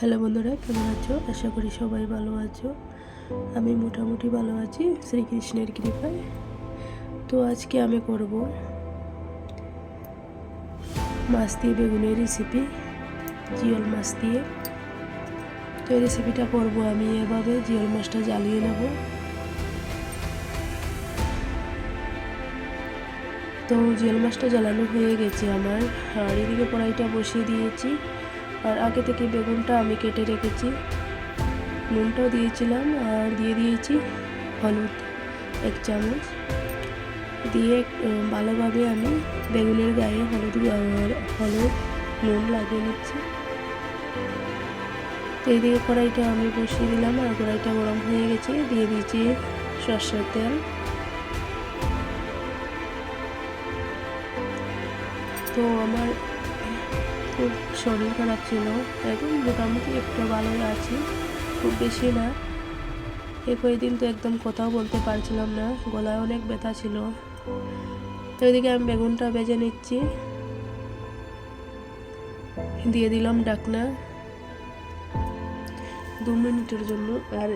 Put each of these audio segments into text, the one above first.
Hello বন্ধুরা, কেমন আছো? আশা করি সবাই ভালো আছো। আমি মোটামুটি ভালো আছি, শ্রীকৃষ্ণের কৃপায়। তো আজকে আমি করব মাছ দিয়ে বেগুনের রেসিপি জিওল মাছ দিয়ে। তো এই রেসিপিটা করব আমি, এভাবে জিওল মাছটা জ্বালিয়ে নেব। তো জিওল মাছটা জ্বালানো হয়ে গেছে আমার। আর এদিকে কড়াইটা বসিয়ে দিয়েছি। আর আগে থেকে বেগুনটা আমি কেটে রেখেছি। নুনটাও দিয়েছিলাম আর দিয়ে দিয়েছি হলুদ এক চামচ। দিয়ে ভালোভাবে আমি বেগুনের গায়ে হলুদ হলুদ, নুন লাগিয়ে নিচ্ছি। তো এইদিকে কড়াইটা আমি বসিয়ে দিলাম আর কড়াইটা গরম হয়ে গেছে। দিয়ে দিয়েছি সর্ষের তেল। তো আমার খুব শরীর খারাপ ছিল। এখন মোটামুটি একটু ভালোই আছি, খুব বেশি না। এ কয়েকদিন তো একদম কথাও বলতে পারছিলাম না, গলায় অনেক ব্যথা ছিল। তো ওইদিকে আমি বেগুনটা বেজে নিচ্ছি। দিয়ে দিলাম ডাকনা। দু মিনিটের জন্য। আর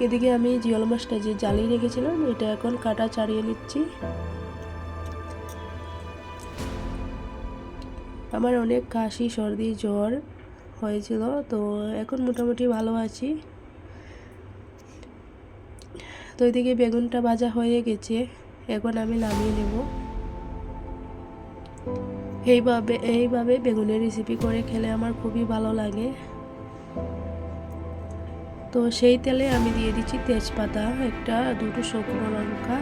এদিকে আমি জিওল মাছটা যে জ্বালিয়ে রেখেছিলাম, এটা এখন কাটা ছাড়িয়ে নিচ্ছি। আমার অনেক কাশি, সর্দি, জ্বর হয়েছিল, তো এখন মোটামুটি ভালো আছি। তো এদিকে বেগুনটা ভাজা হয়ে গেছে, এখন আমি নামিয়ে নেব। এইভাবে এইভাবে বেগুনের রেসিপি করে খেলে আমার খুবই ভালো লাগে। তো সেই তেলে আমি দিয়ে দিচ্ছি তেজপাতা, একটা, দুটো শুকনো লঙ্কা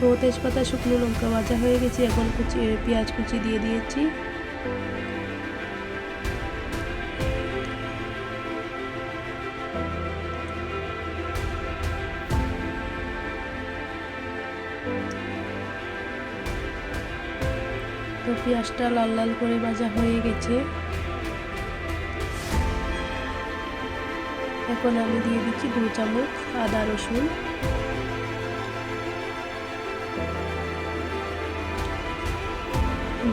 তো তেজপাতা, শুকনো লঙ্কা ভাজা হয়ে গেছে। এখন কুচি পেঁয়াজ কুচি দিয়ে দিয়েছি। তো পেঁয়াজটা লাল লাল করে ভাজা হয়ে গেছে। এখন আমি দিয়ে দিচ্ছি দু চামচ আদা রসুন।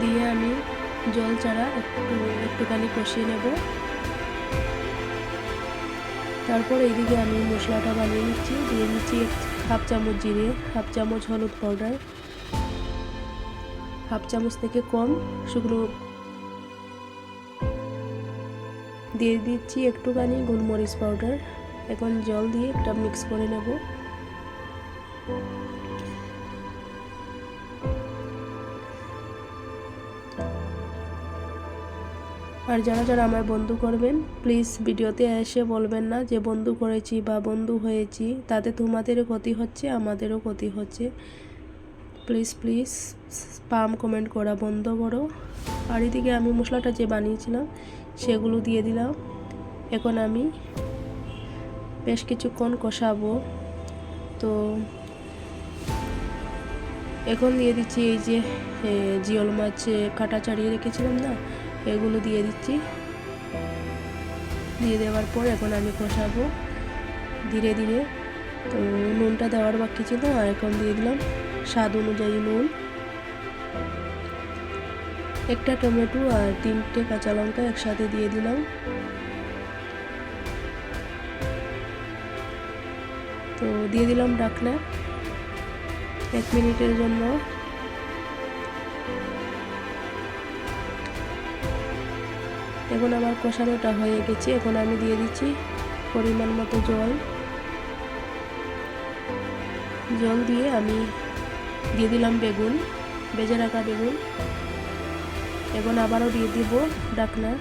দিয়ে আমি জল ছাড়া একটু, একটুখানি কষিয়ে নেব। তারপর এইদিকে আমি মশলাটা বানিয়ে নিচ্ছি। দিয়ে নিচ্ছি হাফ চামচ জিরে, হাফ চামচ হলুদ পাউডার। হাফ চামচ থেকে কম শুকনো দিয়ে দিচ্ছি একটুখানি গোলমরিচ পাউডার। এখন জল দিয়ে একটা মিক্স করে নেব। আর যারা যারা আমার বন্ধু করবেন প্লিজ ভিডিওতে এসে বলবেন না যে বন্ধু করেছি বা বন্ধু হয়েছি, তাতে তোমাদেরও ক্ষতি হচ্ছে, আমাদেরও ক্ষতি হচ্ছে। প্লিজ প্লিজ স্পাম কমেন্ট করা বন্ধ করো। আর এদিকে আমি মশলাটা যে বানিয়েছিলাম, সেগুলো দিয়ে দিলাম। এখন আমি বেশ কিছুক্ষণ কষাবো। তো এখন দিয়ে দিচ্ছি এই যে জিওল মাছ কাটা চাড়িয়ে রেখেছিলাম না এগুলো দিয়ে দিচ্ছি। দিয়ে দেওয়ার পর এখন আমি কষাবো ধীরে ধীরে। তো নুনটা দেওয়ার বাকি ছিল, আর এখন দিয়ে দিলাম স্বাদ অনুযায়ী নুন। একটা টমেটো আর তিনটে কাঁচা লঙ্কা একসাথে দিয়ে দিলাম। তো দিয়ে দিলাম ডাকনা এক মিনিটের জন্য। এখন আমার কষানোটা হয়ে গেছে। এখন আমি দিয়ে দিচ্ছি পরিমাণ মতো জল। জল দিয়ে আমি দিয়ে দিলাম বেগুন বেজে রাখা বেগুন। এখন আবারও দিয়ে দিব ডাকনা।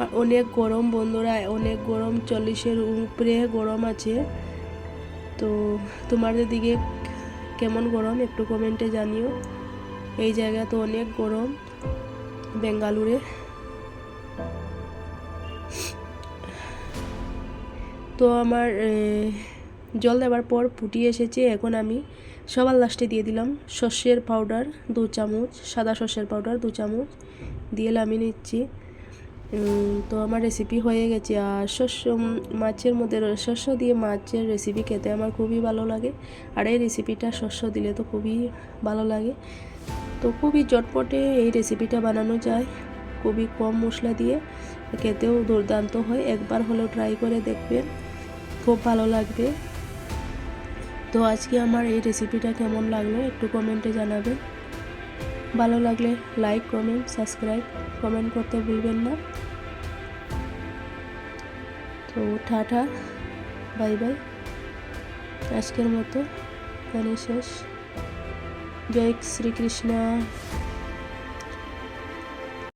আর অনেক গরম বন্ধুরা, অনেক গরম চল্লিশের উপরে গরম আছে। তো তোমাদের দিকে কেমন গরম একটু কমেন্টে জানিও। এই জায়গা তো অনেক গরম, বেঙ্গালুরে। তো আমার জল দেওয়ার পর ফুটিয়ে এসেছে, এখন আমি সবার লাস্টে দিয়ে দিলাম সর্ষের পাউডার দু চামচ, সাদা সর্ষের পাউডার দু চামচ, দিয়ে নামিয়ে নিচ্ছি। তো আমার রেসিপি হয়ে গেছে। আর শস্য, মাছের মধ্যে শস্য দিয়ে মাছের রেসিপি খেতে আমার খুবই ভালো লাগে। আর এই রেসিপিটা শস্য দিলে তো খুবই ভালো লাগে। তো খুবই চটপটে এই রেসিপিটা বানানো যায়। খুবই কম মশলা দিয়ে। খেতেও দুর্দান্ত হয়। একবার হলেও ট্রাই করে দেখবেন। খুব ভালো লাগবে। তো আজকে আমার এই রেসিপিটা কেমন লাগল একটু কমেন্টে জানাবেন। ভালো লাগলে লাইক কমেন্ট সাবস্ক্রাইব কমেন্ট করতে ভুলবেন না। তো টাটা বাই বাই আজকের মতো এখানে শেষ। জয় শ্রীকৃষ্ণ।